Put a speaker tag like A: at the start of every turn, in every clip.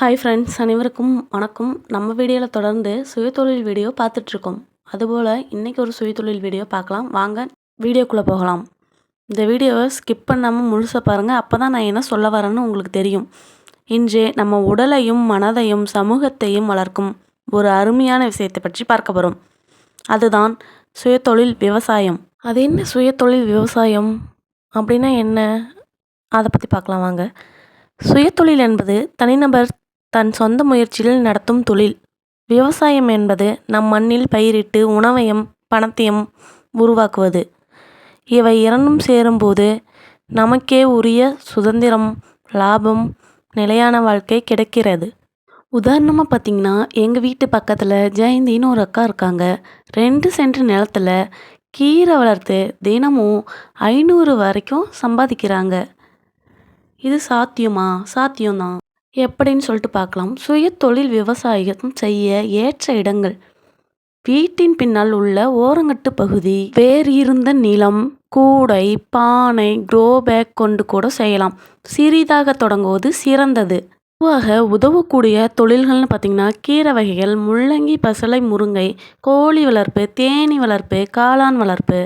A: Hi friends அனைவருக்கும் வணக்கம். நம்ம வீடியோவில் தொடர்ந்து சுயதொழில் வீடியோ பார்த்துட்ருக்கோம். அதுபோல் இன்றைக்கி ஒரு சுயதொழில் வீடியோ பார்க்கலாம். வாங்க வீடியோக்குள்ளே போகலாம். இந்த வீடியோவை ஸ்கிப் பண்ணாமல் முழுசாக பாருங்கள் அப்போ தான் நான் என்ன சொல்ல வரேன்னு உங்களுக்கு தெரியும். இன்று நம்ம உடலையும் மனதையும் சமூகத்தையும் வளர்க்கும் ஒரு அருமையான விஷயத்தை பற்றி பார்க்க போகிறோம் அதுதான் சுயதொழில் விவசாயம். அது என்ன சுயதொழில் விவசாயம் அப்படின்னா என்ன? அதை பற்றி பார்க்கலாம் வாங்க. சுயதொழில் என்பது தனிநபர் தன் சொந்த முயற்சியில் நடத்தும் தொழில். விவசாயம் என்பது நம் மண்ணில் பயிரிட்டு உணவையும் பணத்தையும் உருவாக்குவது. இவை இரண்டும் சேரும்போது நமக்கே உரிய சுதந்திரம் லாபம் நிலையான வாழ்க்கை கிடைக்கிறது. உதாரணமாக பார்த்தீங்கன்னா எங்கள் வீட்டு பக்கத்தில் ஜெயந்தின்னு ஒரு அக்கா இருக்காங்க. ரெண்டு சென்ட் நிலத்தில் கீரை வளர்த்து தினமும் ஐநூறு வரைக்கும் சம்பாதிக்கிறாங்க. இது சாத்தியமா? சாத்தியம்தான். எப்படின்னு சொல்லிட்டு பார்க்கலாம். சுய தொழில் விவசாயம் செய்ய ஏற்ற இடங்கள். வீட்டின் பின்னால் உள்ள ஓரங்கட்டு பகுதி வேர் இருந்த நிலம் கூடை பானை க்ரோ பேக் கொண்டு கூட செய்யலாம். சிறிதாக தொடங்குவது சிறந்தது. பொதுவாக உதவக்கூடிய தொழில்கள்னு பார்த்திங்கன்னா கீரை வகைகள் முள்ளங்கி பசலை முருங்கை கோழி வளர்ப்பு தேனீ வளர்ப்பு காளான் வளர்ப்பு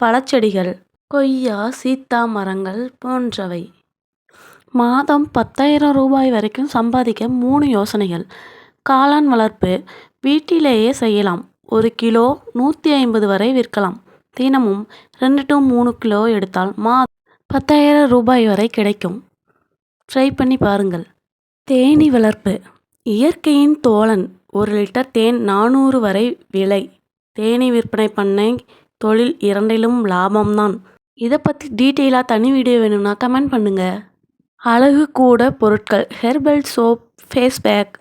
A: பழச்செடிகள் கொய்யா சீத்தா மரங்கள் போன்றவை. மாதம் பத்தாயிரம் ரூபாய் வரைக்கும் சம்பாதிக்க மூணு யோசனைகள். காளான் வளர்ப்பு வீட்டிலேயே செய்யலாம். ஒரு கிலோ நூற்றி ஐம்பது வரை விற்கலாம். தினமும் ரெண்டு டு மூணு கிலோ எடுத்தால் மா பத்தாயிரம் ரூபாய் வரை கிடைக்கும். ட்ரை பண்ணி பாருங்கள். தேனீ வளர்ப்பு. இயற்கையின் தோழன். ஒரு லிட்டர் தேன் நானூறு வரை விலை. தேனீ விற்பனை பண்ணை தொழில் இரண்டிலும் லாபம்தான். இதை பற்றி டீட்டெயிலாக தனி வீடியோ வேணும்னா கமெண்ட் பண்ணுங்கள் அழகு கூட பொருட்கள். ஹெர்பல் சோப் ஃபேஸ் பேக்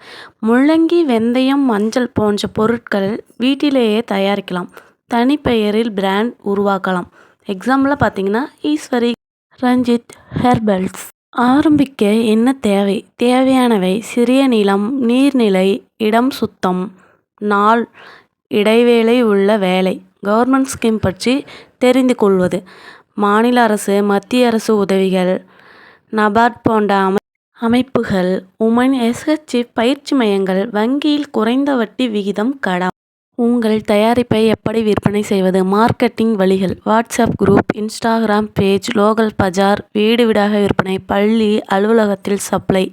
A: முள்ளங்கி வெந்தயம் மஞ்சள் போன்ற பொருட்கள் வீட்டிலேயே தயாரிக்கலாம். தனிப்பெயரில் பிராண்ட் உருவாக்கலாம். எக்ஸாம்பிளாக பார்த்தீங்கன்னா ஈஸ்வரி ரஞ்சித் ஹெர்பல்ஸ் ஆரம்பிக்க என்ன தேவை? தேவையானவை சிறிய நிலம் நீர்நிலை இடம் சுத்தம் நாள் இடைவேளை உள்ள வேலை. கவர்மெண்ட் ஸ்கீம் பற்றி தெரிந்து கொள்வது. மாநில அரசு மத்திய அரசு உதவிகள் நபார்ட் போன்ற அமை அமைப்புகள் உமன் எஸ்ஹெச்சி பயிற்சி மையங்கள் வங்கியில் குறைந்த வட்டி விகிதம் கடா உங்கள் தயாரிப்பை எப்படி விற்பனை செய்வது? மார்க்கெட்டிங் வழிகள் WhatsApp group Instagram page local பஜார் வீடு வீடாக விற்பனை பள்ளி அலுவலகத்தில் சப்ளை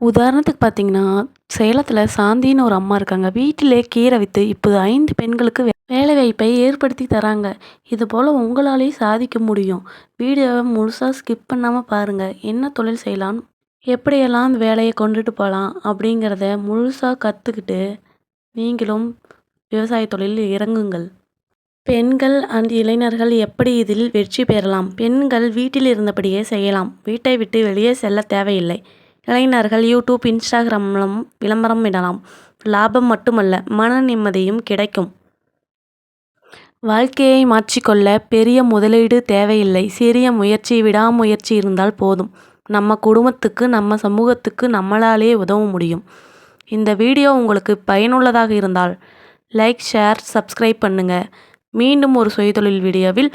A: உதாரணத்துக்கு பார்த்தீங்கன்னா சேலத்தில் சாந்தின்னு ஒரு அம்மா இருக்காங்க. வீட்டிலே கீரை விற்று இப்போது ஐந்து பெண்களுக்கு வேலைவாய்ப்பை ஏற்படுத்தி தராங்க. இது போல் உங்களாலேயும் சாதிக்க முடியும். வீடியோவை முழுசாக ஸ்கிப் பண்ணாமல் பாருங்கள் என்ன தொழில் செய்யலாம்? எப்படியெல்லாம் அந்த வேலையை கொண்டுட்டு போகலாம் அப்படிங்கிறத முழுசாக கற்றுக்கிட்டு நீங்களும் விவசாய தொழிலில் இறங்குங்கள். பெண்கள் அண்ட் இளைஞர்கள் எப்படி இதில் வெற்றி பெறலாம்? பெண்கள் வீட்டில் இருந்தபடியே செய்யலாம். வீட்டை விட்டு வெளியே செல்ல தேவையில்லை. இளைஞர்கள் யூடியூப் இன்ஸ்டாகிராமிலும் விளம்பரம் இடலாம். லாபம் மட்டுமல்ல மன நிம்மதியும் கிடைக்கும். வாழ்க்கையை மாற்றிக்கொள்ள பெரிய முதலீடு தேவையில்லை. சிறிய முயற்சி விடாமுயற்சி இருந்தால் போதும். நம்ம குடும்பத்துக்கு நம்ம சமூகத்துக்கு நம்மளாலே உதவ முடியும். இந்த வீடியோ உங்களுக்கு பயனுள்ளதாக இருந்தால் லைக் ஷேர் சப்ஸ்கிரைப் பண்ணுங்கள் மீண்டும் ஒரு சுயதொழில் வீடியோவில்